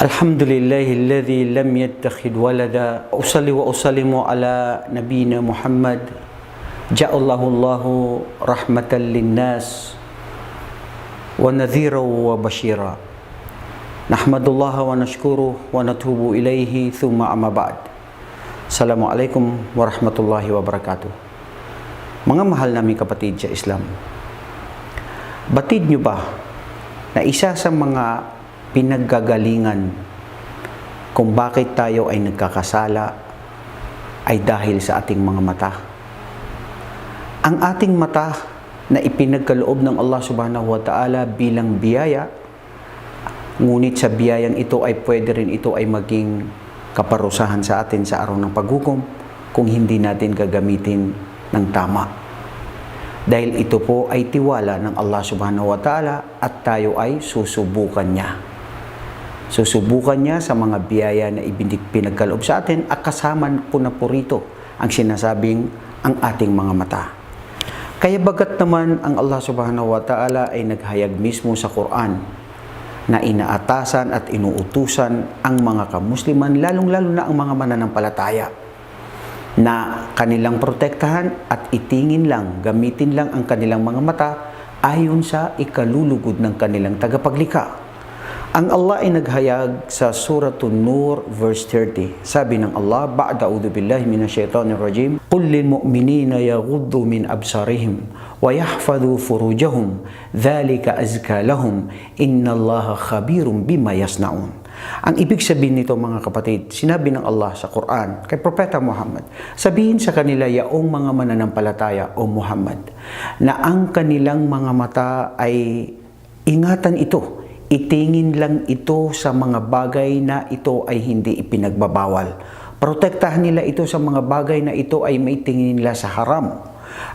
الحمد لله الذي لم يتخذ ولدا أصلي وأسلم على نبينا محمد جاء الله الله رحمة للناس ونذيرا وبشيرا نحمد الله ونشكره ونتوب إليه ثم أما بعد السلام عليكم ورحمة الله وبركاته Mga mahal naming kapatid sa Islam, batid nyo ba na isa sa mga pinaggagalingan kung bakit tayo ay nagkakasala ay dahil sa ating mga mata. Ang ating mata na ipinagkaloob ng Allah subhanahu wa ta'ala bilang biyaya, ngunit sa biyayang ito ay pwede rin ito ay maging kaparusahan sa atin sa araw ng paghukom kung hindi natin gagamitin ng tama. Dahil ito po ay tiwala ng Allah subhanahu wa ta'ala at tayo ay susubukan niya. Susubukan niya sa mga biyaya na ibinig sa atin at kasama ko na po rito ang sinasabing ang ating mga mata. Kaya bagat naman ang Allah subhanahu wa ta'ala ay naghayag mismo sa Quran na inaatasan at inuutusan ang mga kamusliman, lalong-lalo na ang mga mananampalataya na kanilang protektahan at itingin lang, gamitin lang ang kanilang mga mata ayon sa ikalulugod ng kanilang tagapaglikha. Ang Allah ay naghayag sa Suratun Nur verse 30. Sabi ng Allah, Ba'da a'udhu billahi minasyaitanir rajim, Qul lil mu'minina yaghuddu min absarihim wa yahfadhu furujahum, dhalika azka lahum, inna Allah khabirun bima yasnaun. Ang ibig sabihin nito mga kapatid, sinabi ng Allah sa Quran kay Propeta Muhammad, sabihin sa kanila yaong mga mananampalataya o Muhammad na ang kanilang mga mata ay ingatan ito, itingin lang ito sa mga bagay na ito ay hindi ipinagbabawal. Protektahan nila ito sa mga bagay na ito ay maitingin nila sa haram.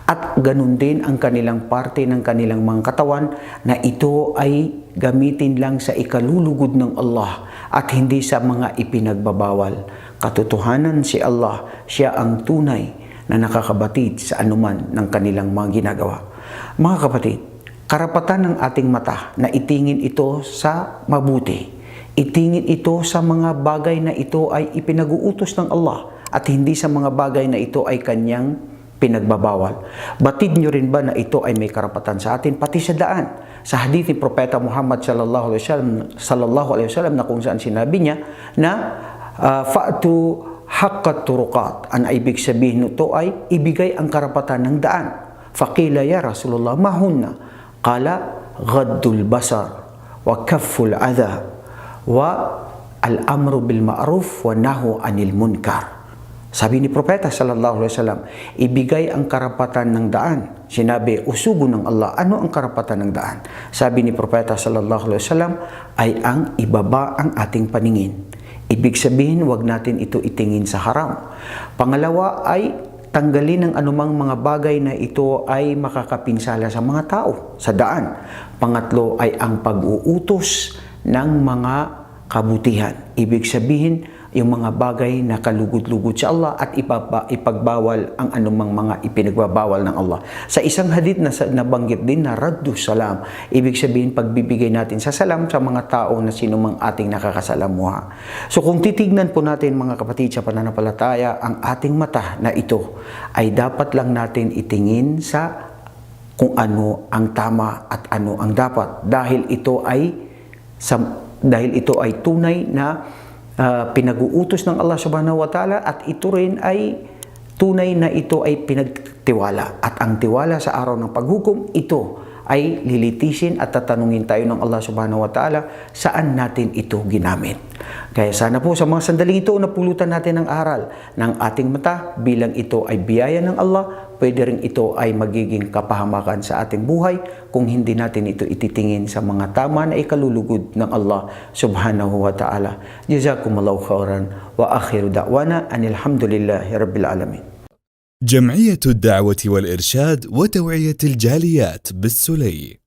At ganun din ang kanilang parte ng kanilang mga katawan na ito ay gamitin lang sa ikalulugod ng Allah at hindi sa mga ipinagbabawal. Katotohanan si Allah, siya ang tunay na nakakabatid sa anuman ng kanilang mga ginagawa. Mga kapatid, karapatan ng ating mata na itingin ito sa mabuti. Itingin ito sa mga bagay na ito ay ipinag-uutos ng Allah at hindi sa mga bagay na ito ay kanyang pinagbabawal. Batid nyo rin ba na ito ay may karapatan sa atin pati sa daan? Sa hadith ni Propeta Muhammad sallallahu alaihi wasallam sallallahu alaihi wasallam na kung saan sinabi niya na uh, fa'tu haqqat turuqat. Ang ibig sabihin nito ay ibigay ang karapatan ng daan. Faqila ya Rasulullah mahunna. Qala ghaddul basar wa kafful adha wa al-amru bil ma'ruf wa nahu anil munkar. Sabi ni Propeta sallallahu alaihi wasallam, ibigay ang karapatan ng daan. Sinabi, usugo ng Allah, ano ang karapatan ng daan? Sabi ni Propeta sallallahu alaihi wasallam, ay ang ibaba ang ating paningin. Ibig sabihin, wag natin ito itingin sa haram. Pangalawa ay tanggalin ang anumang mga bagay na ito ay makakapinsala sa mga tao, sa daan. Pangatlo ay ang pag-uutos ng mga kabutihan. Ibig sabihin, yung mga bagay na kalugod-lugod sa Allah at ipapa, ipagbawal ang anumang mga ipinagbabawal ng Allah. Sa isang hadith na nabanggit din na raddu salam, ibig sabihin pagbibigay natin sa salam sa mga tao na sinumang ating nakakasalamuha. So kung titignan po natin mga kapatid sa pananampalataya, ang ating mata na ito ay dapat lang natin itingin sa kung ano ang tama at ano ang dapat dahil ito ay sa, dahil ito ay tunay na uh, pinag-uutos ng Allah subhanahu wa ta'ala at ito rin ay tunay na ito ay pinagtiwala. At ang tiwala sa araw ng paghukom, ito ay lilitisin at tatanungin tayo ng Allah subhanahu wa ta'ala saan natin ito ginamit. Kaya sana po sa mga sandaling ito, napulutan natin ang aral ng ating mata bilang ito ay biyaya ng Allah, pwede rin ito ay magiging kapahamakan sa ating buhay kung hindi natin ito ititingin sa mga tama na ikalulugod ng Allah subhanahu wa ta'ala. Jazakumullahu khairan wa akhiru da'wana anilhamdulillahi rabbil alamin. جمعية الدعوة والإرشاد وتوعية الجاليات بالسلي.